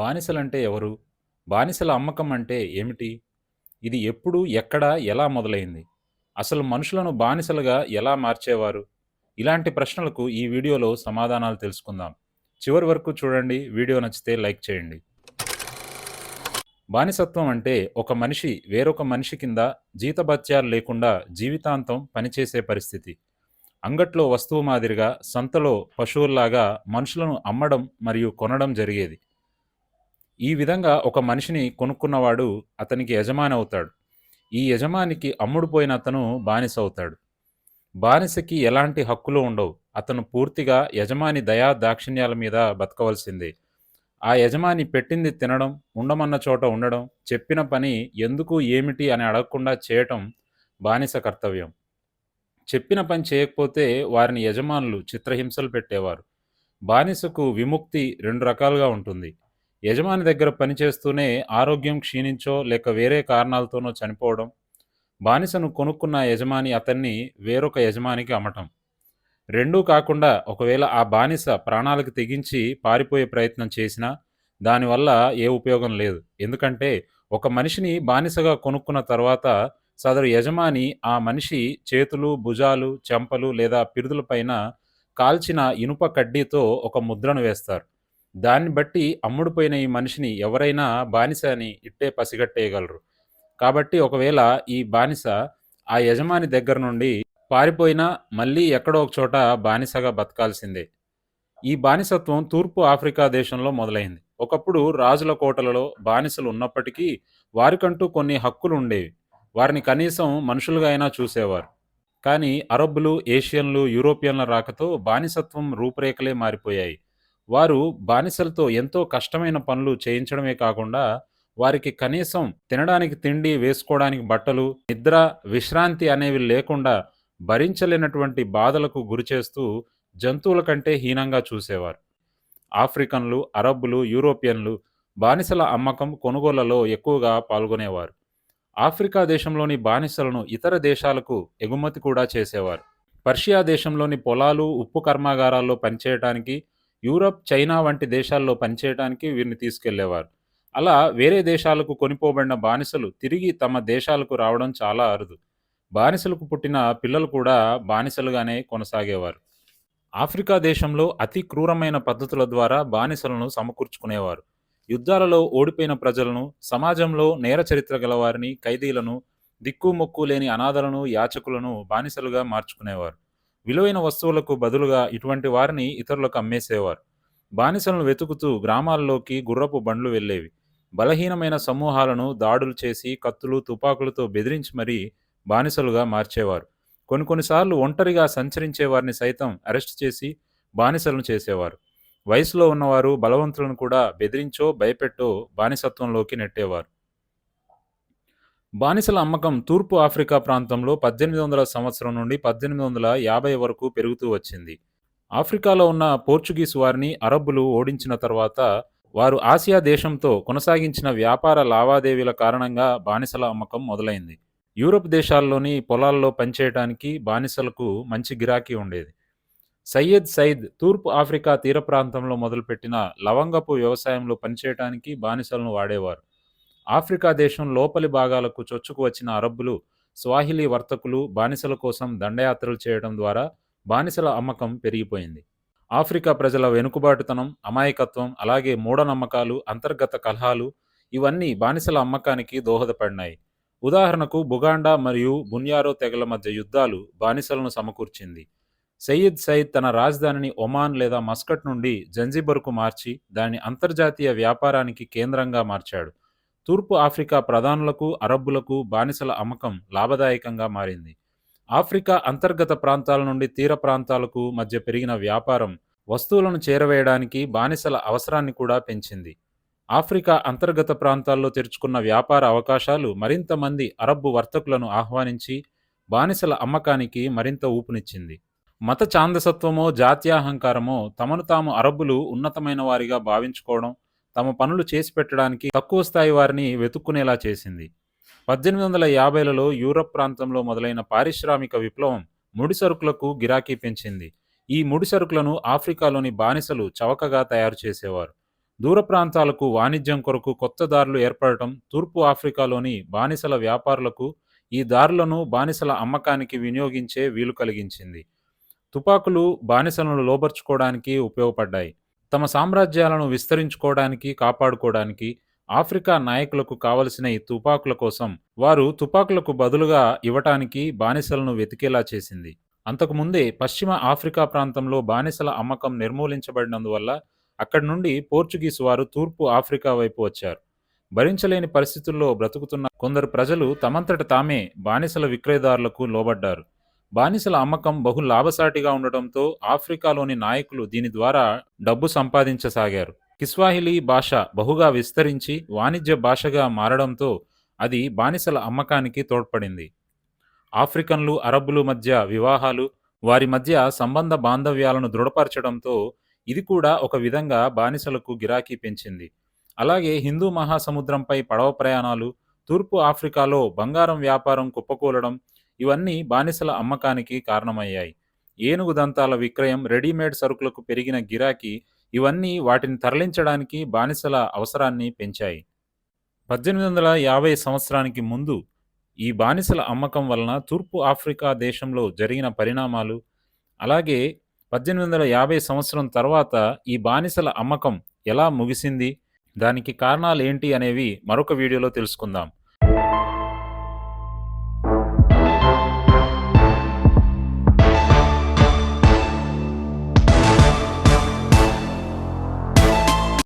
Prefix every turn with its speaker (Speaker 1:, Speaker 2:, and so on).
Speaker 1: బానిసలంటే ఎవరు? బానిసల అమ్మకం అంటే ఏమిటి? ఇది ఎప్పుడు, ఎక్కడ, ఎలా మొదలైంది? అసలు మనుషులను బానిసలుగా ఎలా మార్చేవారు? ఇలాంటి ప్రశ్నలకు ఈ వీడియోలో సమాధానాలు తెలుసుకుందాం. చివరి వరకు చూడండి. వీడియో నచ్చితే లైక్ చేయండి. బానిసత్వం అంటే ఒక మనిషి వేరొక మనిషి కింద జీతభత్యాలు లేకుండా జీవితాంతం పనిచేసే పరిస్థితి. అంగట్లో వస్తువు మాదిరిగా సంతలో పశువుల్లాగా మనుషులను అమ్మడం మరియు కొనడం జరిగేది. ఈ విధంగా ఒక మనిషిని కొనుక్కున్నవాడు అతనికి యజమాని అవుతాడు. ఈ యజమానికి అమ్ముడుపోయిన అతను బానిస అవుతాడు. బానిసకి ఎలాంటి హక్కులు ఉండవు. అతను పూర్తిగా యజమాని దయా దాక్షిణ్యాల మీద బతకవలసిందే. ఆ యజమాని పెట్టింది తినడం, ఉండమన్న చోట ఉండడం, చెప్పిన పని ఎందుకు, ఏమిటి అని అడగకుండా చేయటం బానిస కర్తవ్యం. చెప్పిన పని చేయకపోతే వారిని యజమానులు చిత్రహింసలు పెట్టేవారు. బానిసకు విముక్తి రెండు రకాలుగా ఉంటుంది. యజమాని దగ్గర పనిచేస్తూనే ఆరోగ్యం క్షీణించో లేక వేరే కారణాలతోనో చనిపోవడం. బానిసను కొనుక్కున్న యజమాని అతన్ని వేరొక యజమానికి అమ్మటం. రెండూ కాకుండా ఒకవేళ ఆ బానిస ప్రాణాలకు తెగించి పారిపోయే ప్రయత్నం చేసినా దానివల్ల ఏ ఉపయోగం లేదు. ఎందుకంటే ఒక మనిషిని బానిసగా కొనుక్కున్న తర్వాత సదరు యజమాని ఆ మనిషి చేతులు, భుజాలు, చెంపలు లేదా పిరుదులపైన కాల్చిన ఇనుప కడ్డీతో ఒక ముద్రను వేస్తారు. దాన్ని బట్టి అమ్ముడుపోయిన ఈ మనిషిని ఎవరైనా బానిస అని ఇట్టే పసిగట్టేయగలరు. కాబట్టి ఒకవేళ ఈ బానిస ఆ యజమాని దగ్గర నుండి పారిపోయినా మళ్ళీ ఎక్కడో ఒక చోట బానిసగా బతకాల్సిందే. ఈ బానిసత్వం తూర్పు ఆఫ్రికా దేశంలో మొదలైంది. ఒకప్పుడు రాజుల కోటలలో బానిసలు ఉన్నప్పటికీ వారికంటూ కొన్ని హక్కులు ఉండేవి. వారిని కనీసం మనుషులుగా అయినా చూసేవారు. కానీ అరబ్బులు, ఏషియన్లు, యూరోపియన్ల రాకతో బానిసత్వం రూపురేఖలే మారిపోయాయి. వారు బానిసలతో ఎంతో కష్టమైన పనులు చేయించడమే కాకుండా వారికి కనీసం తినడానికి తిండి, వేసుకోవడానికి బట్టలు, నిద్ర, విశ్రాంతి అనేవి లేకుండా భరించలేనటువంటి బాధలకు గురిచేస్తూ జంతువుల కంటే హీనంగా చూసేవారు. ఆఫ్రికన్లు, అరబ్బులు, యూరోపియన్లు బానిసల అమ్మకం, కొనుగోళ్ళలో ఎక్కువగా పాల్గొనేవారు. ఆఫ్రికా దేశంలోని బానిసలను ఇతర దేశాలకు ఎగుమతి కూడా చేసేవారు. పర్షియా దేశంలోని పొలాలు, ఉప్పు కర్మాగారాల్లో పనిచేయటానికి, యూరప్, చైనా వంటి దేశాల్లో పనిచేయటానికి వీరిని తీసుకెళ్ళేవారు. అలా వేరే దేశాలకు కొనిపోబడిన బానిసలు తిరిగి తమ దేశాలకు రావడం చాలా అరుదు. బానిసలకు పుట్టిన పిల్లలు కూడా బానిసలుగానే కొనసాగేవారు. ఆఫ్రికా దేశంలో అతి క్రూరమైన పద్ధతుల ద్వారా బానిసలను సమకూర్చుకునేవారు. యుద్ధాలలో ఓడిపోయిన ప్రజలను, సమాజంలో నేర చరిత్ర గలవారిని, ఖైదీలను, దిక్కుమొక్కు లేని అనాథలను, యాచకులను బానిసలుగా మార్చుకునేవారు. విలువైన వస్తువులకు బదులుగా ఇటువంటి వారిని ఇతరులకు అమ్మేసేవారు. బానిసలను వెతుకుతూ గ్రామాల్లోకి గుర్రపు బండ్లు వెళ్ళేవి. బలహీనమైన సమూహాలను దాడులు చేసి కత్తులు, తుపాకులతో బెదిరించి మరీ బానిసలుగా మార్చేవారు. కొన్ని కొన్నిసార్లు ఒంటరిగా సంచరించే వారిని సైతం అరెస్ట్ చేసి బానిసలను చేసేవారు. వయసులో ఉన్నవారు, బలవంతులను కూడా బెదిరించో, భయపెట్టో బానిసత్వంలోకి నెట్టేవారు. బానిసల అమ్మకం తూర్పు ఆఫ్రికా ప్రాంతంలో పద్దెనిమిది వందల సంవత్సరం నుండి పద్దెనిమిది వందల యాభై వరకు పెరుగుతూ వచ్చింది. ఆఫ్రికాలో ఉన్న పోర్చుగీస్ వారిని అరబ్బులు ఓడించిన తర్వాత వారు ఆసియా దేశంతో కొనసాగించిన వ్యాపార లావాదేవీల కారణంగా బానిసల అమ్మకం మొదలైంది. యూరప్ దేశాల్లోని పొలాల్లో పనిచేయటానికి బానిసలకు మంచి గిరాకీ ఉండేది. సయ్యద్ సైద్ తూర్పు ఆఫ్రికా తీర ప్రాంతంలో మొదలుపెట్టిన లవంగపు వ్యవసాయంలో పనిచేయటానికి బానిసలను వాడేవారు. ఆఫ్రికా దేశం లోపలి భాగాలకు చొచ్చుకు వచ్చిన అరబ్బులు, స్వాహిలీ వర్తకులు బానిసల కోసం దండయాత్రలు చేయడం ద్వారా బానిసల అమ్మకం పెరిగిపోయింది. ఆఫ్రికా ప్రజల వెనుకబాటుతనం, అమాయకత్వం, అలాగే మూఢనమ్మకాలు, అంతర్గత కలహాలు ఇవన్నీ బానిసల అమ్మకానికి దోహదపడినాయి. ఉదాహరణకు బుగాండా మరియు బున్యారో తెగల మధ్య యుద్ధాలు బానిసలను సమకూర్చింది. సయ్యద్ సయీద్ తన రాజధానిని ఒమాన్ లేదా మస్కట్ నుండి జంజిబర్కు మార్చి దాని అంతర్జాతీయ వ్యాపారానికి కేంద్రంగా మార్చాడు. తూర్పు ఆఫ్రికా ప్రధానులకు, అరబ్బులకు బానిసల అమ్మకం లాభదాయకంగా మారింది. ఆఫ్రికా అంతర్గత ప్రాంతాల నుండి తీర ప్రాంతాలకు మధ్య పెరిగిన వ్యాపారం వస్తువులను చేరవేయడానికి బానిసల అవసరాన్ని కూడా పెంచింది. ఆఫ్రికా అంతర్గత ప్రాంతాల్లో తెరుచుకున్న వ్యాపార అవకాశాలు మరింత మంది అరబ్బు వర్తకులను ఆహ్వానించి బానిసల అమ్మకానికి మరింత ఊపునిచ్చింది. మత ఛాందసత్వమో, జాత్యాహంకారమో తమను తాము అరబ్బులు ఉన్నతమైన వారిగా భావించుకోవడం, తమ పనులు చేసి పెట్టడానికి తక్కువ స్థాయి వారిని వెతుక్కునేలా చేసింది. పద్దెనిమిది వందల యాభైలలో యూరప్ ప్రాంతంలో మొదలైన పారిశ్రామిక విప్లవం ముడి సరుకులకు గిరాకీ పెంచింది. ఈ ముడి సరుకులను ఆఫ్రికాలోని బానిసలు చవకగా తయారు చేసేవారు. దూర ప్రాంతాలకు వాణిజ్యం కొరకు కొత్త దారులు ఏర్పడటం తూర్పు ఆఫ్రికాలోని బానిసల వ్యాపారులకు ఈ దారులను బానిసల అమ్మకానికి వినియోగించే వీలు కలిగించింది తుపాకులు బానిసలను లోబర్చుకోవడానికి ఉపయోగపడ్డాయి తమ సామ్రాజ్యాలను విస్తరించుకోవడానికి కాపాడుకోవడానికి ఆఫ్రికా నాయకులకు కావలసిన ఈ తుపాకుల కోసం వారు తుపాకులకు బదులుగా ఇవ్వటానికి బానిసలను వెతికేలా చేసింది. అంతకుముందే పశ్చిమ ఆఫ్రికా ప్రాంతంలో బానిసల అమ్మకం నిర్మూలించబడినందువల్ల అక్కడి నుండి పోర్చుగీస్ వారు తూర్పు ఆఫ్రికా వైపు వచ్చారు. భరించలేని పరిస్థితుల్లో బ్రతుకుతున్న కొందరు ప్రజలు తమంతట తామే బానిసల విక్రయదారులకు లోబడ్డారు. బానిసల అమ్మకం బహు లాభసాటిగా ఉండటంతో ఆఫ్రికాలోని నాయకులు దీని ద్వారా డబ్బు సంపాదించసాగారు. కిస్వాహిలీ భాష బహుగా విస్తరించి వాణిజ్య భాషగా మారడంతో అది బానిసల అమ్మకానికి తోడ్పడింది. ఆఫ్రికన్లు అరబ్బులు మధ్య వివాహాలు వారి మధ్య సంబంధ బాంధవ్యాలను దృఢపరచడంతో ఇది కూడా ఒక విధంగా బానిసలకు గిరాకీ పెంచింది. అలాగే హిందూ మహాసముద్రంపై పడవ ప్రయాణాలు తూర్పు ఆఫ్రికాలో బంగారం వ్యాపారం కుప్పకూలడం ఇవన్నీ బానిసల అమ్మకానికి కారణమయ్యాయి. ఏనుగు దంతాల విక్రయం రెడీమేడ్ సరుకులకు పెరిగిన గిరాకీ ఇవన్నీ వాటిని తరలించడానికి బానిసల అవసరాన్ని పెంచాయి. పద్దెనిమిది వందల యాభై సంవత్సరానికి ముందు ఈ బానిసల అమ్మకం వలన తూర్పు ఆఫ్రికా దేశంలో జరిగిన పరిణామాలు అలాగే పద్దెనిమిది వందల యాభై సంవత్సరం తర్వాత ఈ బానిసల అమ్మకం ఎలా ముగిసింది దానికి కారణాలు ఏంటి అనేవి మరొక వీడియోలో తెలుసుకుందాం.